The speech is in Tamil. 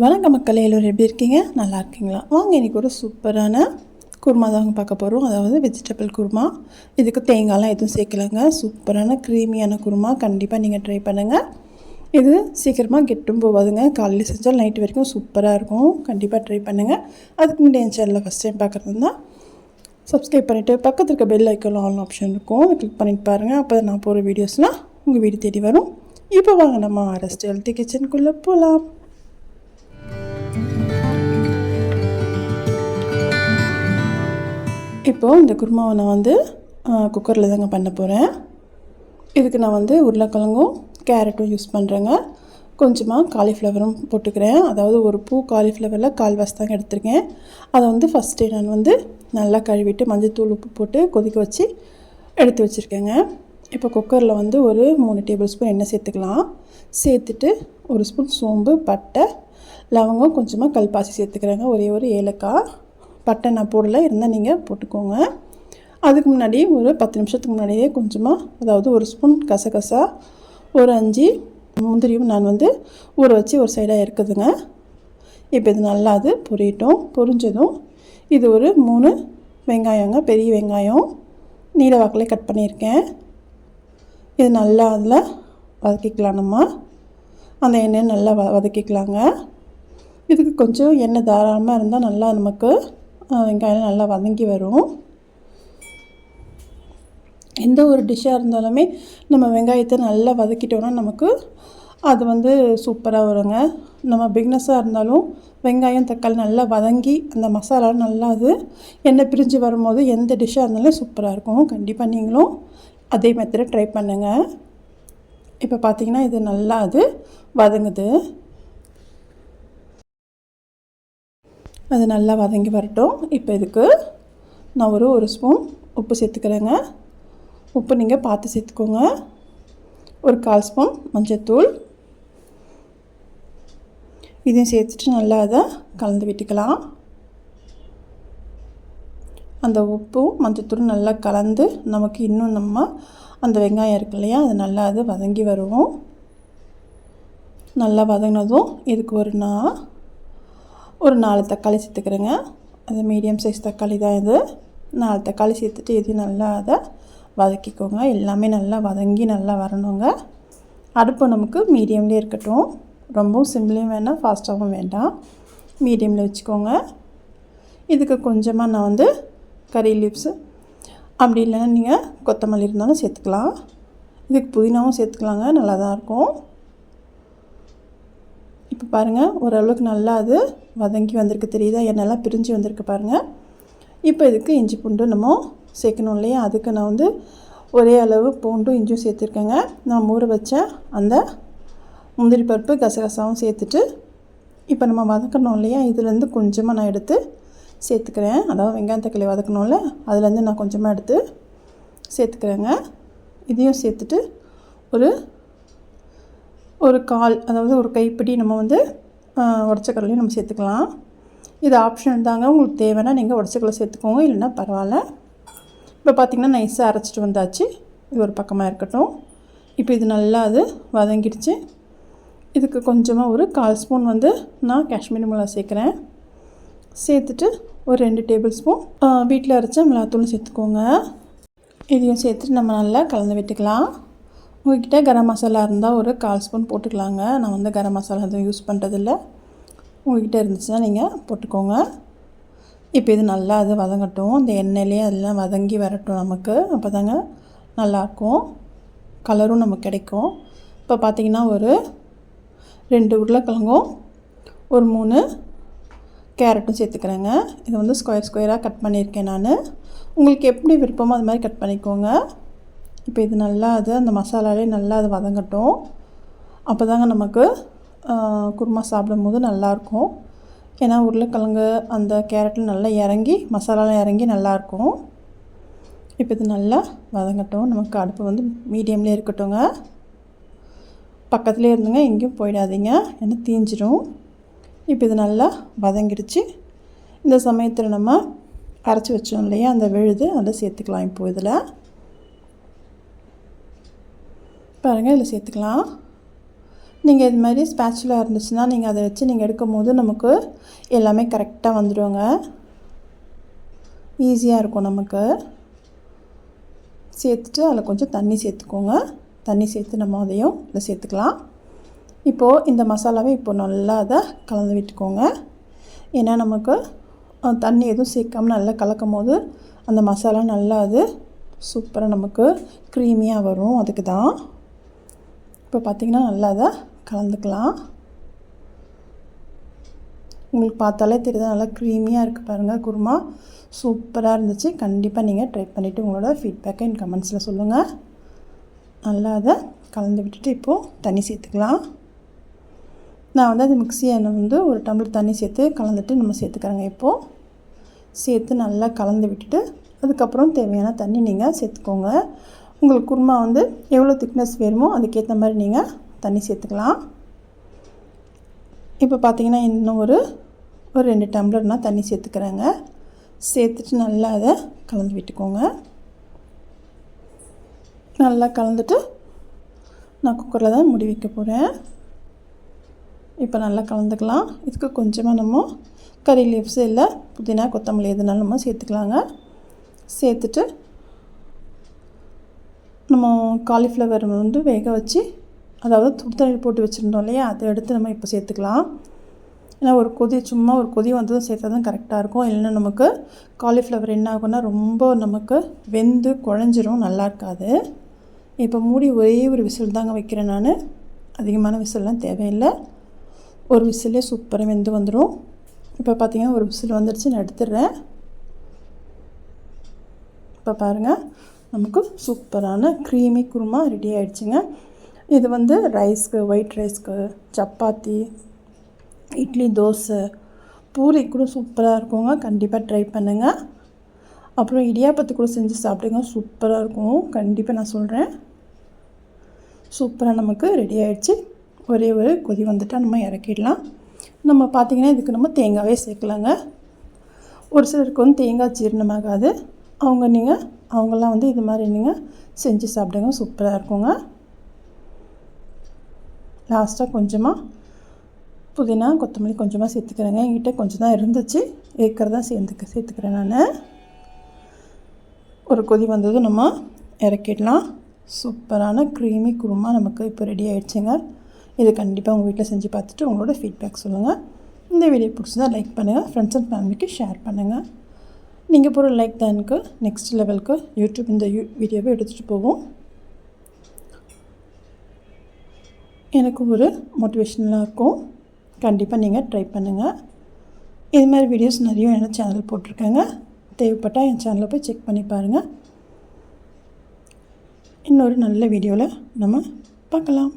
வணக்கம் மக்களே எல்லோரும் எப்படி இருக்கீங்க? நல்லா இருக்கீங்களா? வாங்க இன்றைக்கி ஒரு சூப்பரான குருமா தாங்க பார்க்க போகிறோம் அதாவது வெஜிடபிள் குருமா. இதுக்கு தேங்காய்லாம் எதுவும் சேர்க்கலங்க. சூப்பரான க்ரீமியான குருமா. கண்டிப்பாக நீங்கள் ட்ரை பண்ணுங்கள் இது சீக்கிரமாக கெட்டும் போகாதுங்க. காலையில் செஞ்சால் நைட்டு வரைக்கும் சூப்பராக இருக்கும். கண்டிப்பாக ட்ரை பண்ணுங்கள் அதுக்கு முன்னாடி என் சேனலில் ஃபஸ்ட் டைம் பார்க்குறது தான். சப்ஸ்கிரைப் பண்ணிவிட்டு பக்கத்தில் இருக்க பெல் ஐக்கன் ஆல் ஆப்ஷன் இருக்கும். கிளிக் பண்ணிட்டு பாருங்கள் அப்போ நான் போகிற வீடியோஸ்லாம் உங்கள் வீடு தேடி வரும். இப்போ வாங்க நம்ம அரஸ்ட் ஹெல்த்தி கிச்சனுக்குள்ளே போகலாம் இப்போது இந்த குருமாவை நான் வந்து குக்கரில் தாங்க பண்ண போகிறேன் இதுக்கு நான் வந்து உருளைக்கிழங்கும் கேரட்டும் யூஸ் பண்ணுறேங்க கொஞ்சமாக காலிஃப்ளவரும் போட்டுக்கிறேன். அதாவது ஒரு பூ காலிஃப்ளவரில் கால்வாஸ் தாங்க எடுத்திருக்கேன். அதை வந்து ஃபஸ்ட்டே நான் வந்து நல்லா கழுவிட்டு மஞ்சள்தூள் உப்பு போட்டு கொதிக்க வச்சு எடுத்து வச்சுருக்கேங்க. இப்போ குக்கரில் வந்து ஒரு மூணு டேபிள் ஸ்பூன் எண்ணெய் சேர்த்துக்கலாம். சேர்த்துட்டு ஒரு ஸ்பூன் சோம்பு பட்டை லவங்கம் கொஞ்சமாக கல்பாசி சேர்த்துக்கிறேங்க. ஒரே ஒரு ஏலக்காய். பட்டை நான் போடல இருந்தால் நீங்கள் போட்டுக்கோங்க. அதுக்கு முன்னாடி ஒரு பத்து நிமிஷத்துக்கு முன்னாடியே கொஞ்சமாக அதாவது ஒரு ஸ்பூன் கசகசா ஒரு அஞ்சு முந்திரியும் நான் வந்து ஊற வச்சு ஒரு சைடாக இருக்குதுங்க இப்போ இது நல்லா அது பொரியட்டும். பொரிஞ்சதும் இது ஒரு மூணு வெங்காயங்க பெரிய வெங்காயம். நீல வாக்கில் கட் பண்ணியிருக்கேன். இது நல்லா அதில் வதக்கிக்கலாம் நம்ம. அந்த எண்ணெயை நல்லா வ வதக்கிக்கலாங்க. இதுக்கு கொஞ்சம் எண்ணெய் தாராளமாக இருந்தால் நல்லா நமக்கு வெங்காயம் நல்லா வதங்கி வரும். எந்த ஒரு டிஷ்ஷாக இருந்தாலுமே நம்ம வெங்காயத்தை நல்லா வதக்கிட்டோன்னா நமக்கு அது வந்து சூப்பராக வருங்க. நம்ம பிக்னஸாக இருந்தாலும் வெங்காயம் தக்காளி நல்லா வதங்கி அந்த மசாலா நல்லா அது எண்ணெய் பிரிஞ்சு வரும்போது எந்த டிஷ்ஷாக இருந்தாலும் சூப்பராக இருக்கும். கண்டிப்பாக நீங்களும் அதே மெத்தடை ட்ரை பண்ணுங்கள் இப்போ பார்த்தீங்கன்னா இது நல்லா அது வதங்குது. அது நல்லா வதங்கி வரட்டும். இப்போ இதுக்கு நான் ஒரு ஒரு ஸ்பூன் உப்பு சேர்த்துக்கிறேங்க. உப்பு நீங்கள் பார்த்து சேர்த்துக்கோங்க. ஒரு கால் ஸ்பூன் மஞ்சத்தூள். இதையும் சேர்த்துட்டு நல்லா அதை கலந்து விட்டுக்கலாம். அந்த உப்பும் மஞ்சத்தூளும் நல்லா கலந்து நமக்கு இன்னும் நம்ம அந்த வெங்காயம் இருக்கு இல்லையா அது நல்லா அது வதங்கி வருவோம் நல்லா வதங்கினதும் இதுக்கு ஒரு நான் ஒரு நாலு தக்காளி சேர்த்துக்கிறேங்க. அது மீடியம் சைஸ் தக்காளி தான் இது. நாலு தக்காளி சேர்த்துட்டு இது நல்லா அதை வதக்கிக்கோங்க. எல்லாமே நல்லா வதங்கி நல்லா வரணுங்க. அடுப்பு நமக்கு மீடியம்லேயே இருக்கட்டும். ரொம்பவும் சிம்பிளையும் வேண்டாம் ஃபாஸ்ட்டாகவும் வேண்டாம். மீடியமில் வச்சுக்கோங்க. இதுக்கு கொஞ்சமாக நான் வந்து கறி லீவ்ஸு அப்படி இல்லைன்னா நீங்கள் கொத்தமல்லி இருந்தாலும் சேர்த்துக்கலாம். இதுக்கு புதினாவும் சேர்த்துக்கலாங்க. நல்லா தான் இருக்கும். இப்போ பாருங்கள் ஓரளவுக்கு நல்லா அது வதங்கி வந்திருக்கு. தெரியுதா? எண்ணெய்லாம் பிரிஞ்சு வந்திருக்கு பாருங்கள் இப்போ இதுக்கு இஞ்சி பூண்டு நம்ம சேர்க்கணும் இல்லையா? அதுக்கு நான் வந்து ஒரே அளவு பூண்டும் இஞ்சியும் சேர்த்துருக்கேங்க. நான் ஊற வச்ச அந்த முந்திரி பருப்பு கசகசாவும் சேர்த்துட்டு இப்போ நம்ம வதக்கணும் இல்லையா? இதுலேருந்து கொஞ்சமாக நான் எடுத்து சேர்த்துக்கிறேன். அதாவது வெங்காயம் தக்காளி வதக்கணும்ல? அதுலேருந்து நான் கொஞ்சமாக எடுத்து சேர்த்துக்கிறேங்க. இதையும் சேர்த்துட்டு ஒரு ஒரு கால் அதாவது ஒரு கைப்பிடி நம்ம வந்து உடச்ச நம்ம சேர்த்துக்கலாம். இது ஆப்ஷன் தாங்க. உங்களுக்கு தேவைன்னா நீங்கள் உடச்சக்கடலை சேர்த்துக்கோங்க. இல்லைன்னா பரவாயில்ல. இப்போ பார்த்திங்கன்னா நைஸாக அரைச்சிட்டு வந்தாச்சு. இது ஒரு பக்கமாக இருக்கட்டும். இப்போ இது நல்லா அது வதங்கிடுச்சு. இதுக்கு கொஞ்சமாக ஒரு கால் ஸ்பூன் வந்து நான் காஷ்மீரி மிளகா சேர்க்குறேன். சேர்த்துட்டு ஒரு ரெண்டு டேபிள் ஸ்பூன் வீட்டில் அரைச்ச மிளகாத்தூள் சேர்த்துக்கோங்க. இதையும் சேர்த்துட்டு நம்ம நல்லா கலந்து விட்டுக்கலாம். உங்கள்கிட்ட கரம் மசாலா இருந்தால் ஒரு கால் ஸ்பூன் போட்டுக்கலாங்க. நான் வந்து கரம் மசாலா எதுவும் யூஸ் பண்ணுறதில்ல உங்கள்கிட்ட இருந்துச்சுன்னா நீங்கள் போட்டுக்கோங்க. இப்போ இது நல்லா அது வதங்கட்டும். இந்த எண்ணெயிலே அதெல்லாம் வதங்கி வரட்டும் நமக்கு. அப்போ தாங்க நல்லாயிருக்கும் கலரும் நமக்கு கிடைக்கும். இப்போ பார்த்திங்கன்னா ஒரு ரெண்டு உருளைக்கிழங்கும் ஒரு மூணு கேரட்டும் சேர்த்துக்கிறேங்க. இது வந்து ஸ்கொயர் ஸ்கொயராக கட் பண்ணியிருக்கேன் நான். உங்களுக்கு எப்படி விருப்பமோ அது மாதிரி கட் பண்ணிக்கோங்க. இப்போ இது நல்லா அது அந்த மசாலாலே நல்லா அது வதங்கட்டும். அப்போ தாங்க நமக்கு குருமா சாப்பிடும்போது நல்லாயிருக்கும் ஏன்னா உருளைக்கிழங்கு அந்த கேரட்டில் நல்லா இறங்கி மசாலாலாம் இறங்கி நல்லாயிருக்கும் இப்போ இது நல்லா வதங்கட்டும். நமக்கு அடுப்பு வந்து மீடியம்லேயே இருக்கட்டும்ங்க பக்கத்துலேயே இருந்துங்க எங்கேயும் போயிடாதீங்க. ஏன்னா தீஞ்சிடும் இப்போ இது நல்லா வதங்கிடுச்சு. இந்த சமயத்தில் நம்ம அரைச்சி வச்சோம் இல்லையா அந்த விழுது அதை சேர்த்துக்கலாம் இப்போ இதில். பாருங்கள் இதில் சேர்த்துக்கலாம். நீங்கள் இது மாதிரி ஸ்பேச்சுலாக இருந்துச்சுன்னா நீங்கள் அதை வச்சு நீங்கள் எடுக்கும் போது நமக்கு எல்லாமே கரெக்டாக வந்துடுவோங்க ஈஸியாக இருக்கும் நமக்கு. சேர்த்துட்டு அதில் கொஞ்சம் தண்ணி சேர்த்துக்கோங்க. தண்ணி சேர்த்து நம்ம அதையும் இதில் சேர்த்துக்கலாம். இப்போது இந்த மசாலாவை இப்போ நல்லா அதை கலந்து விட்டுக்கோங்க. ஏன்னா நமக்கு தண்ணி எதுவும் சேர்க்காம நல்லா கலக்கும் போது அந்த மசாலா நல்லா அது சூப்பராக நமக்கு க்ரீமியாக வரும். அதுக்கு தான் இப்போ பார்த்திங்கன்னா நல்லா அதை கலந்துக்கலாம். உங்களுக்கு பார்த்தாலே தெரியுது நல்லா க்ரீமியாக இருக்குது பாருங்கள் குருமா. சூப்பராக இருந்துச்சு. கண்டிப்பாக நீங்கள் ட்ரை பண்ணிவிட்டு உங்களோட ஃபீட்பேக்கை என் கமெண்ட்ஸில் சொல்லுங்கள் நல்லா அதை கலந்து விட்டுட்டு இப்போது தண்ணி சேர்த்துக்கலாம். நான் வந்து அந்த மிக்சியை வந்து ஒரு டம்ளர் தண்ணி சேர்த்து கலந்துட்டு நம்ம சேர்த்துக்கிறோங்க இப்போது சேர்த்து நல்லா கலந்து விட்டுட்டு அதுக்கப்புறம் தேவையான தண்ணி நீங்கள் சேர்த்துக்கோங்க. உங்களுக்கு குருமா வந்து எவ்வளோ திக்னஸ் வேணுமோ அதுக்கேற்ற மாதிரி நீங்கள் தண்ணி சேர்த்துக்கலாம். இப்போ பார்த்தீங்கன்னா இன்னும் ஒரு ஒரு ரெண்டு டம்ளர் நான் தண்ணி சேர்த்துக்கிறேங்க. சேர்த்துட்டு நல்லா அதை கலந்து விட்டுக்கோங்க. நல்லா கலந்துட்டு நான் குக்கரில் தான் முடி வைக்க போகிறேன் இப்போ நல்லா கலந்துக்கலாம். இதுக்கு கொஞ்சமாக நம்ம கறி லீவ்ஸ் இல்லை புதினா கொத்தமல்லி எதுனாலும் நம்ம சேர்த்துக்கலாங்க. சேர்த்துட்டு நம்ம காலிஃப்ளவர் வந்து வேக வச்சு அதாவது சுடு தண்ணி போட்டு வச்சுருந்தோம் இல்லையா? அதை எடுத்து நம்ம இப்போ சேர்த்துக்கலாம். ஏன்னா ஒரு கொதி சும்மா ஒரு கொதி வந்ததும் சேர்த்தா தான் கரெக்டாக இருக்கும். இல்லைன்னா நமக்கு காலிஃப்ளவர் என்ன ஆகும்னா ரொம்ப நமக்கு வெந்து குழஞ்சிரும் நல்லா இருக்காது. இப்போ மூடி ஒரே ஒரு விசில் தாங்க வைக்கிறேன் நான். அதிகமான விசில்லாம் தேவையில்லை. ஒரு விசிலே சூப்பராக வெந்து வந்துடும் இப்போ பார்த்தீங்கன்னா ஒரு விசில் வந்துடுச்சு நான் எடுத்துடுறேன். இப்போ பாருங்கள் நமக்கு சூப்பரான க்ரீமி குருமா ரெடி ஆகிடுச்சிங்க இது வந்து ரைஸ்க்கு ஒயிட் ரைஸ்க்கு சப்பாத்தி இட்லி தோசை பூரி கூட சூப்பராக இருக்குங்க. கண்டிப்பாக ட்ரை பண்ணுங்கள் அப்புறம் இடியாப்பத்து கூட செஞ்சு சாப்பிடுங்க. சூப்பராக இருக்கும். கண்டிப்பாக நான் சொல்கிறேன் சூப்பராக நமக்கு ரெடி ஆகிடுச்சி ஒரே ஒரு கொதி வந்துட்டால் நம்ம இறக்கிடலாம். நம்ம பார்த்திங்கன்னா இதுக்கு நம்ம தேங்காவே சேர்க்கலாங்க. ஒரு சிலருக்கு வந்து தேங்காய் ஜீரணமாகாது. அவங்க நீங்கள் அவங்கெல்லாம் வந்து இது மாதிரி நீங்கள் செஞ்சு சாப்பிடுங்க சூப்பராக இருக்குங்க. லாஸ்ட்டாக கொஞ்சமாக புதினா கொத்தமல்லி கொஞ்சமாக சேர்த்துக்கிறேங்க. என்கிட்ட கொஞ்சம் தான் இருந்துச்சு. ஏக்கர் தான் சேர்ந்துக்க சேர்த்துக்கிறேன் நான். ஒரு கொதி வந்ததும் நம்ம இறக்கிடலாம். சூப்பரான க்ரீமி குருமா நமக்கு இப்போ ரெடி ஆகிடுச்சுங்க இது கண்டிப்பாக உங்கள் வீட்டில் செஞ்சு பார்த்துட்டு உங்களோட ஃபீட்பேக் சொல்லுங்கள் இந்த வீடியோ பிடிச்சதா லைக் பண்ணுங்கள் ஃப்ரெண்ட்ஸ் அண்ட் ஃபேமிலிக்கு ஷேர் பண்ணுங்கள் நீங்கள் போகிற லைக் தானுக்கு நெக்ஸ்ட் லெவலுக்கு யூடியூப் இந்த யூ வீடியோவை எடுத்துகிட்டு போவோம். எனக்கு ஒரு மோட்டிவேஷனலாக இருக்கும். கண்டிப்பாக நீங்கள் ட்ரை பண்ணுங்கள் இது மாதிரி வீடியோஸ் நிறைய என்ன சேனல் போட்டிருக்கேங்க. தேவைப்பட்டால் என் சேனலை போய் செக் பண்ணி பாருங்கள் இன்னொரு நல்ல வீடியோவில் நம்ம பார்க்கலாம்.